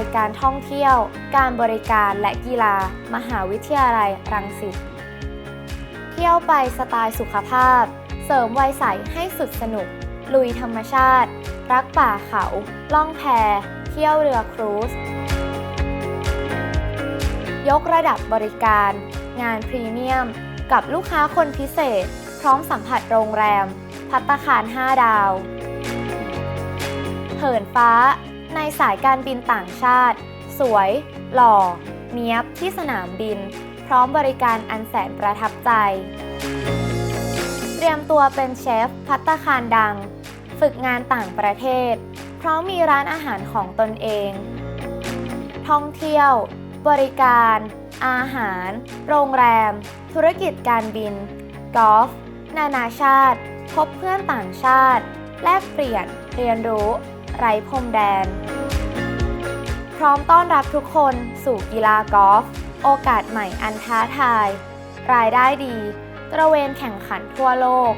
ยการท่องเที่ยว การบริการและกีฬา มหาวิทยาลัยรังสิต เที่ยวไปสไตล์สุขภาพ เสริมวัยใสให้สุดสนุก ลุยธรรมชาติ รักป่าเขา ล่องแพ เที่ยวเรือครูซ ยกระดับบริการ งานพรีเมียม กับลูกค้าคนพิเศษ พร้อมสัมผัสโรงแรม พัตตาคาร 5 ดาว เหินฟ้า ในสายการบินต่างชาติ สวย หล่อ เนียบที่สนามบิน พร้อมบริการอันแสนประทับใจ เตรียมตัวเป็นเชฟพัตตาคารดัง ฝึกงานต่างประเทศ เพราะมีร้านอาหารของตนเอง ท่องเที่ยว บริการ อาหาร โรงแรม ธุรกิจการบิน กอล์ฟนานาชาติ พบเพื่อนต่างชาติ แลกเปลี่ยน เรียนรู้ ไร้พรมแดน พร้อมต้อนรับทุกคนสู่กีฬากอล์ฟโอกาสใหม่อันท้าทาย รายได้ดี ตระเวนแข่งขันทั่วโลก